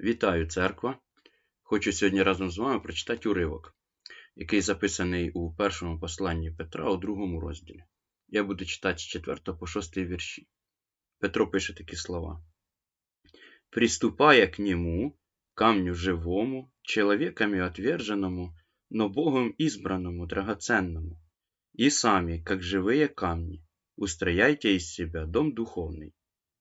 Вітаю, церква! Хочу сьогодні разом з вами прочитати уривок, який записаний у першому посланні Петра у другому розділі. Я буду читати з 4 по 6 вірші. Петро пише такі слова: «Приступая к нему, камню живому, человеками отверженному, но Богом избранному, драгоценному, и сами, как живые камни, устрояйте из себя дом духовный,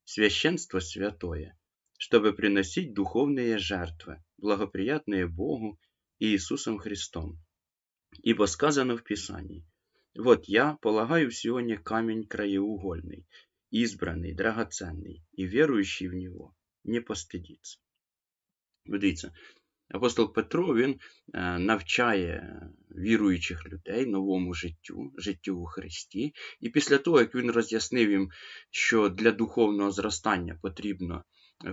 священство святое, чтобы приносить духовные жертвы, благоприятные Богу и Иисусом Христом. Ибо сказано в Писании, «Вот я полагаю в Сионе камень краеугольный, избранный, драгоценный, и верующий в Него не постыдится». Дивіться, апостол Петро він е, навчає віруючих людей новому життю, життю у Христі. І після того, як він роз'яснив їм, що для духовного зростання потрібно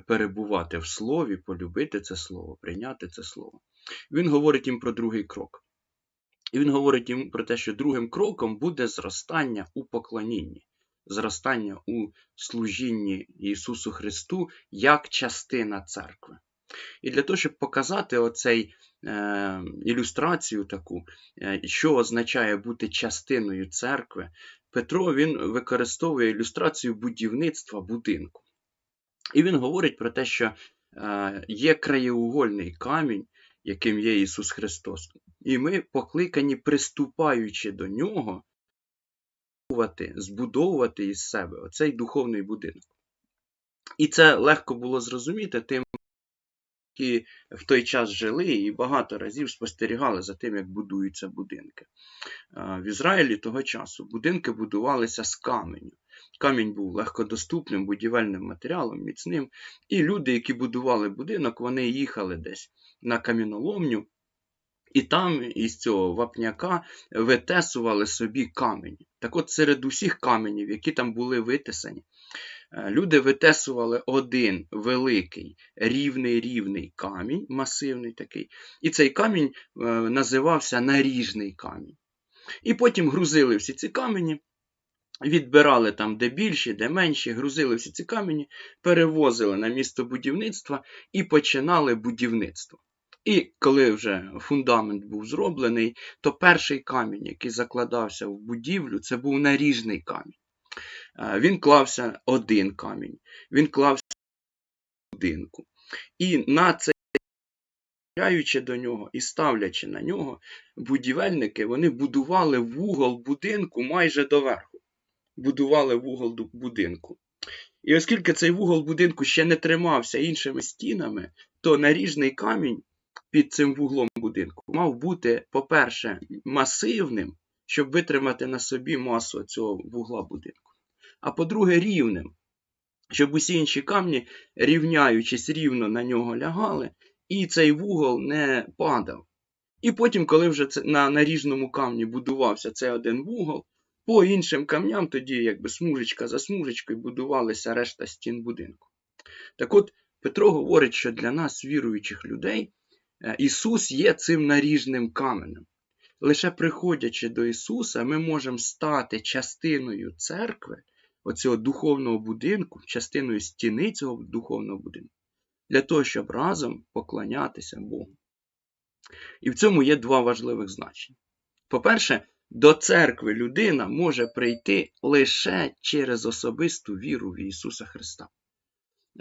перебувати в слові, полюбити це слово, прийняти це слово. Він говорить їм про другий крок. І він говорить їм про те, що другим кроком буде зростання у поклонінні, зростання у служінні Ісусу Христу як частина церкви. І для того, щоб показати оцей е, ілюстрацію таку, е, що означає бути частиною церкви, Петро він використовує ілюстрацію будівництва будинку. І він говорить про те, що е, є краєугольний камінь, яким є Ісус Христос. І ми покликані, приступаючи до нього, збудовувати із себе оцей духовний будинок. І це легко було зрозуміти тим, які в той час жили і багато разів спостерігали за тим, як будуються будинки. Е, в Ізраїлі того часу будинки будувалися з каменю. Камінь був легкодоступним будівельним матеріалом, міцним. І люди, які будували будинок, вони їхали десь на каміноломню, і там із цього вапняка витесували собі камені. Так от серед усіх каменів, які там були витисані, е, люди витесували один великий рівний рівний камінь, масивний такий, і цей камінь е, називався наріжний камінь. І потім грузили всі ці камені Відбирали там, де більші, де менші, грузили всі ці камені, перевозили на місто будівництва і починали будівництво. І коли вже фундамент був зроблений, то перший камінь, який закладався в будівлю, це був наріжний камінь. Е, він клався один камінь, він клався в будинку. І на цей Ставляючи до нього і ставлячи на нього, будівельники вони будували вугол будинку майже доверху будували вугол будинку. І оскільки цей вугол будинку ще не тримався іншими стінами, то наріжний камінь під цим вуглом будинку мав бути, по-перше, масивним, щоб витримати на собі масу цього вугла будинку. А по-друге, рівним, щоб усі інші камні, рівняючись рівно на нього лягали, і цей вугол не падав. І потім, коли вже на наріжному камні будувався цей один вугол, по іншим камням тоді, якби смужечка за смужечкою, будувалися решта стін будинку. Так от, Петро говорить, що для нас, віруючих людей, е, Ісус є цим наріжним каменем. Лише приходячи до Ісуса, ми можемо стати частиною церкви, оцього духовного будинку, частиною стіни цього духовного будинку, для того, щоб разом поклонятися Богу. І в цьому є два важливих значення. По-перше, до церкви людина може прийти лише через особисту віру в Ісуса Христа.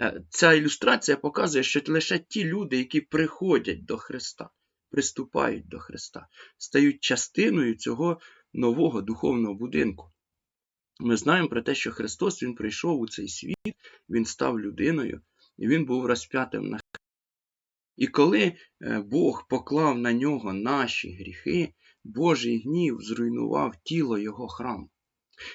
Е, ця ілюстрація показує, що лише ті люди, які приходять до Христа, приступають до Христа, стають частиною цього нового духовного будинку. Ми знаємо про те, що Христос Він прийшов у цей світ, Він став людиною, і Він був розп'ятим на Христі. І коли е, Бог поклав на нього наші гріхи, Божий гнів зруйнував тіло Його храму.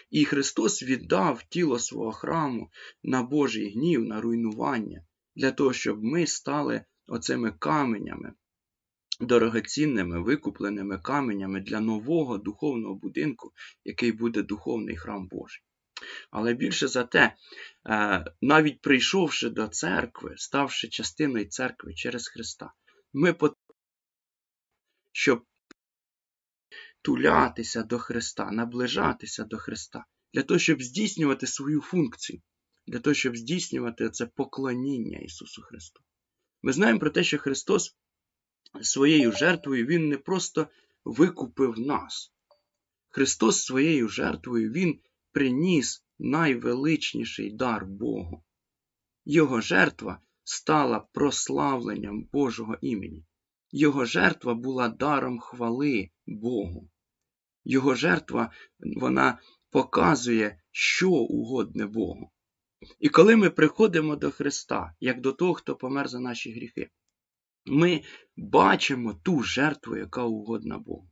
І Христос віддав тіло свого храму на Божий гнів, на руйнування, для того, щоб ми стали оцими каменями, дорогоцінними, викупленими каменями для нового духовного будинку, який буде духовний храм Божий. Але більше за те, е, навіть прийшовши до церкви, ставши частиною церкви через Христа, ми потрібні, щоб тулятися до Христа, наближатися до Христа, для того, щоб здійснювати свою функцію, для того, щоб здійснювати це поклоніння Ісусу Христу. Ми знаємо про те, що Христос своєю жертвою Він не просто викупив нас. Христос своєю жертвою Він приніс найвеличніший дар Богу. Його жертва стала прославленням Божого імені. Його жертва була даром хвали Богу. Його жертва вона показує, що угодне Богу. І коли ми приходимо до Христа, як до того, хто помер за наші гріхи, ми бачимо ту жертву, яка угодна Богу.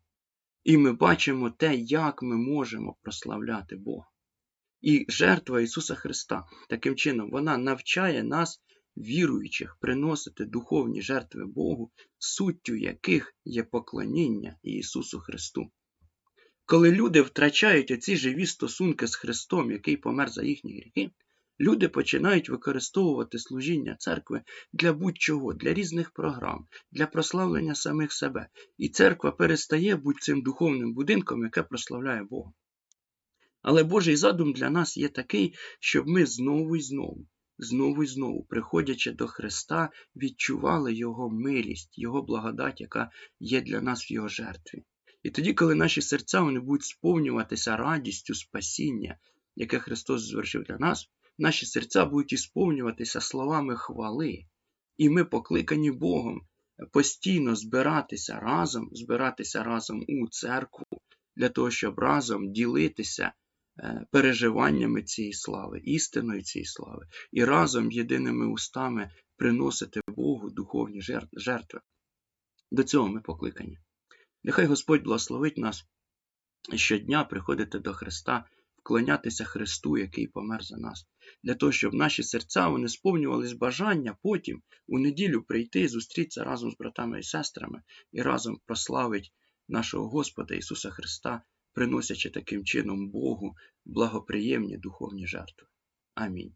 І ми бачимо те, як ми можемо прославляти Бога. І жертва Ісуса Христа таким чином вона навчає нас, віруючих, приносити духовні жертви Богу, суттю яких є поклоніння Ісусу Христу. Коли люди втрачають оці живі стосунки з Христом, який помер за їхні гріхи, люди починають використовувати служіння церкви для будь-чого, для різних програм, для прославлення самих себе. І церква перестає бути цим духовним будинком, яке прославляє Бога. Але Божий задум для нас є такий, щоб ми знову і знову, знову і знову, приходячи до Христа, відчували Його милість, Його благодать, яка є для нас в Його жертві. І тоді, коли наші серця вони будуть сповнюватися радістю спасіння, яке Христос звершив для нас, наші серця будуть ісповнюватися словами хвали. І ми покликані Богом постійно збиратися разом, збиратися разом у церкву, для того, щоб разом ділитися переживаннями цієї слави, істиною цієї слави, і разом єдиними устами приносити Богу духовні жертви. До цього ми покликані. Нехай Господь благословить нас щодня приходити до Христа, вклонятися Христу, який помер за нас, для того, щоб наші серця вони сповнювались бажання потім у неділю прийти і зустрітися разом з братами і сестрами і разом прославити нашого Господа Ісуса Христа, приносячи таким чином Богу благоприємні духовні жертви. Амінь.